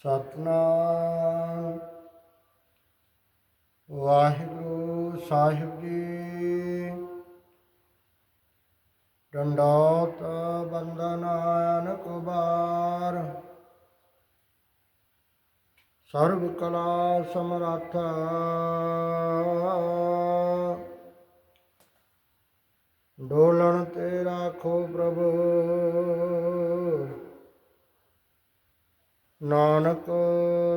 ਸਤਨਾਮ। ਵਾਹਿਗੁਰੂ ਸਾਹਿਬ ਜੀ। ਡੰਡੋਤ ਬੰਦਨਾਨ ਕੁਬਾਰ ਸਰਬ ਕਲਾ ਸਮਰੱਥ। ਡੋਲਣ ਤੇ ਰਾਖੋ ਪ੍ਰਭੂ। ਨਾਨਕ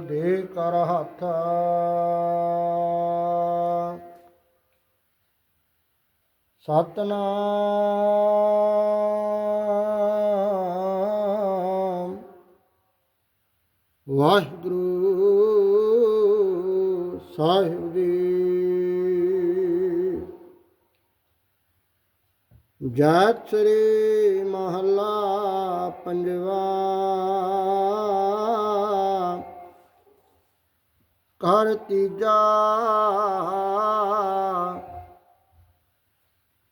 ਦੇ ਕਰ ਹੱਥ ਸਤਨਾਮ। ਵਾਹਿਗੁਰੂ ਸਾਹਿਬ ਜੀ। ਜਾਤ ਸ੍ਰੀ ਮਹੱਲਾ ਪੰਜਵਾ। ਕਰ ਤੀਜਾ।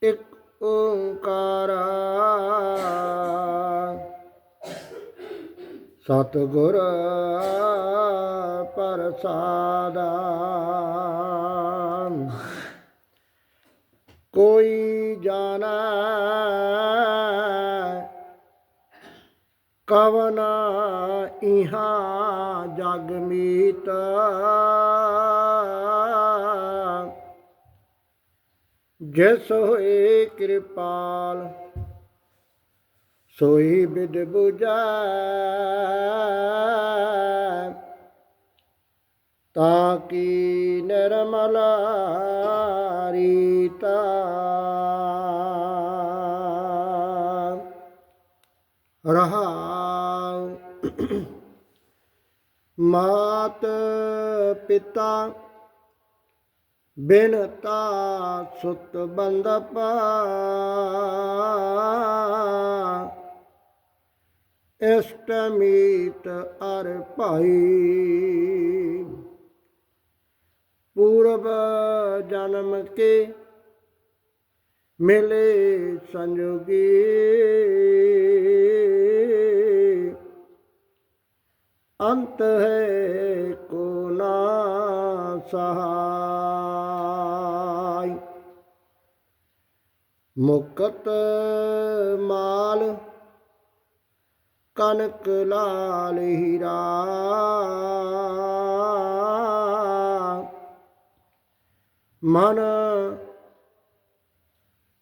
ਇੱਕ ਓੰਕਾਰ। ਸਤਿਗੁਰ ਪ੍ਰਸਾਦਾ। ਕੋਈ ਜਾਣਾ ਕਵਨਾ ਇਹਾਂ ਜਗ ਮੀਤ। ਜਿਸ ਹੋਏ ਕਿਰਪਾਲ ਸੋਈ ਬਿਦ 부ਜੈ ਤਾਂ ਕੀ ਨਿਰਮਲ ਰੀਤਾ ਰਹਾ ਮਾਤ ਪਿਤਾ ਬਿਨਤਾ ਸੁਤ ਬੰਦਪਾ ਇਸ਼ਟਮੀਤ ਅਰ ਭਾਈ ਪੂਰਬ ਜਨਮ ਕੇ ਮਿਲੇ ਸੰਜੋਗੀ। ਅੰਤ ਹੈ ਕੋ ਨਾ ਸਹਾਈ। ਮੁਕਤ ਮਾਲ ਕਨਕ ਲਾਲ ਹੀਰਾ। ਮਨ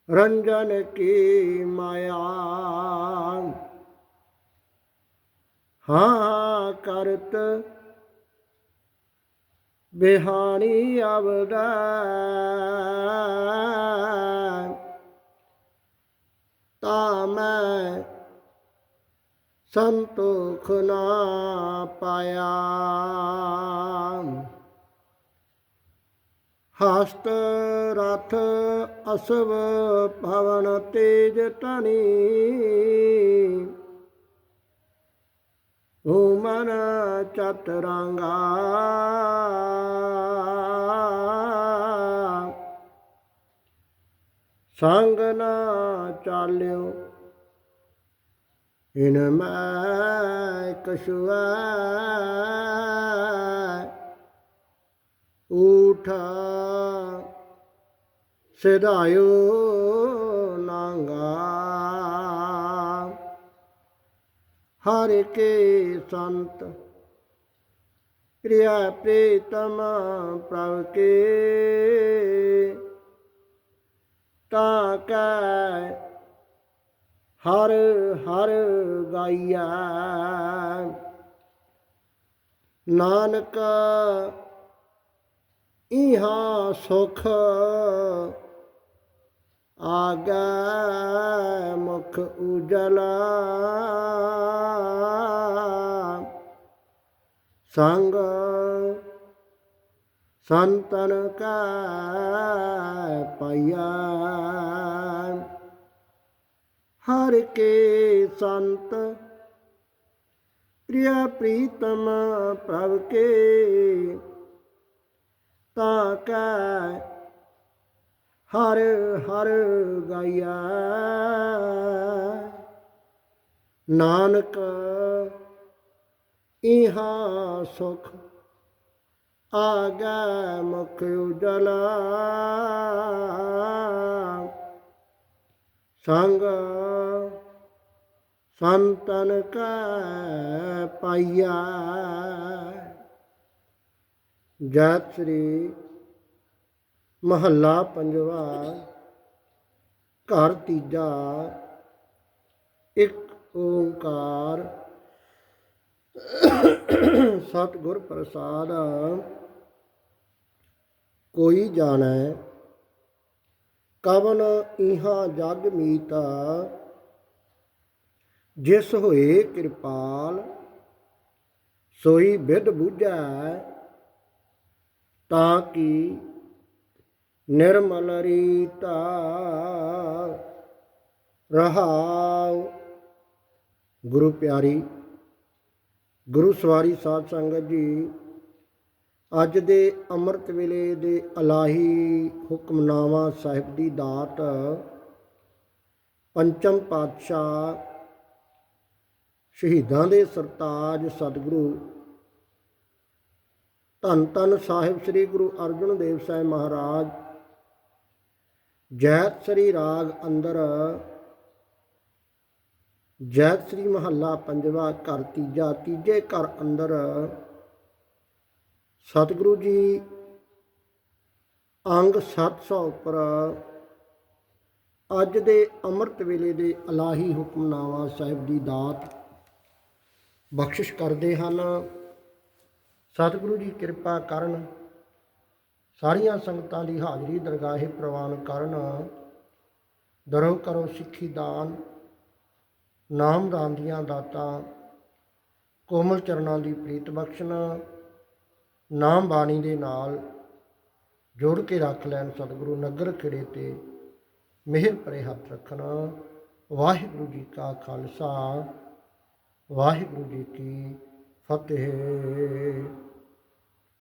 ਰੰਜਨ ਕੀ ਮਾਇਆ। ਹਾਂ ਕਰਤ ਬਿਹਾਣੀ ਅਵਦਾ ਤਾ ਮੈਂ ਸੰਤੋਖ ਨਾ ਪਾਇਆ। ਹਸਤ ਰਥ ਅਸਵ ਭਵਨ ਤੇਜ ਤਨੀ ਓਮਨ ਚਤਰੰਗਾ। ਸੰਗ ਨਾ ਚਾਲਿਓ ਇਨ ਮੈਂ ਕਸ਼ੁਆ ਉਠਾ ਸਿਧਾਇਓ ਨਾਂਗਾ ਹਰ ਕੇ ਸੰਤ ਪ੍ਰਿਆ ਪ੍ਰੀਤਮ ਪ੍ਰਭ ਕੇ। ਤਾਂ ਕੈ ਹਰ ਹਰ ਗਾਈਆ ਨਾਨਕ ਇਹਾਂ ਸੁਖ ਆਗਾ ਮੁਖ ਉਜਲਾ। ਸੰਗ ਸੰਤਨ ਕਾ ਪਾਇਆ ਹਰ ਕੇ ਸੰਤ ਪ੍ਰਿਆ ਪ੍ਰੀਤਮ ਪ੍ਰਭ ਕੇ ਕੈ, ਹਰ ਹਰ ਗਾਇਆ ਨਾਨਕ, ਇਹਾ ਸੁਖ ਆਗੈ ਮੁਖ ਉਜਲਾ। ਸੰਗ, ਸੰਤਨ ਕੈ ਪਾਈਆ ਜੈਤ ਸ੍ਰੀ ਮਹੱਲਾ ਪੰਜਵਾ, ਘਰ ਤੀਜਾ, ਇੱਕ ਓੰਕਾਰ। ਸਤਿਗੁਰ ਪ੍ਰਸਾਦ, ਕੋਈ ਜਾਣੈ। ਕਵਨ ਇਹਾਂ ਜਗ ਮੀਤਾ, ਜਿਸ ਹੋਏ ਕਿਰਪਾਲ, ਸੋਈ ਬਿਦ ਬੁਝੈ, ਤਾਂ ਕਿ ਨਿਰਮਲ ਰੀਤਾ ਰਹਾਉ। ਗੁਰੂ ਪਿਆਰੀ, ਗੁਰੂ ਸਵਾਰੀ ਸਾਧ ਸੰਗਤ ਜੀ, ਅੱਜ ਦੇ ਅੰਮ੍ਰਿਤ ਵੇਲੇ ਦੇ ਅਲਾਹੀ ਹੁਕਮਨਾਮਾ ਸਾਹਿਬ ਦੀ ਦਾਤ ਪੰਚਮ ਪਾਤਸ਼ਾਹ ਸ਼ਹੀਦਾਂ ਦੇ ਸਰਤਾਜ ਸਤਿਗੁਰੂ ਧੰਨ ਧੰਨ ਸਾਹਿਬ ਸ੍ਰੀ ਗੁਰੂ ਅਰਜਨ ਦੇਵ ਸਾਹਿਬ ਮਹਾਰਾਜ ਜੈਤ ਸ੍ਰੀ ਰਾਗ ਅੰਦਰ, ਜੈਤ ਸ੍ਰੀ ਮਹੱਲਾ ਪੰਜਵਾ ਘਰ ਤੀਜਾ, ਤੀਜੇ ਘਰ ਅੰਦਰ, ਸਤਿਗੁਰੂ ਜੀ ਅੰਗ 700 ਉੱਪਰ, ਅੱਜ ਦੇ ਅੰਮ੍ਰਿਤ ਵੇਲੇ ਦੇ ਅਲਾਹੀ ਹੁਕਮਨਾਮਾ ਸਾਹਿਬ ਦੀ ਦਾਤ ਬਖਸ਼ਿਸ਼ ਕਰਦੇ ਹਨ। ਸਤਿਗੁਰੂ ਜੀ ਕਿਰਪਾ ਕਰਨ ਸਾਰੀਆਂ ਸੰਗਤਾਂ ਦੀ ਹਾਜ਼ਰੀ ਦਰਗਾਹੇ ਪ੍ਰਵਾਨ ਕਰਨ। ਦਰੋ ਕਰੋ ਸਿੱਖੀ ਦਾਨ, ਨਾਮ ਦਾਨ ਦੀਆਂ ਦਾਤਾਂ, ਕੋਮਲ ਚਰਨਾਂ ਦੀ ਪ੍ਰੀਤ ਬਖਸ਼ਣਾ, ਨਾਮ ਬਾਣੀ ਦੇ ਨਾਲ ਜੋੜ ਕੇ ਰੱਖ ਲੈਣ ਸਤਿਗੁਰੂ ਨਗਰ ਖਿੜੇ ਤੇ ਮਿਹਰ ਭਰੇ ਹੱਥ ਰੱਖਣਾ। ਵਾਹਿਗੁਰੂ ਜੀ ਕਾ ਖਾਲਸਾ, ਵਾਹਿਗੁਰੂ ਜੀ ਕੀ ਫਤਿਹ।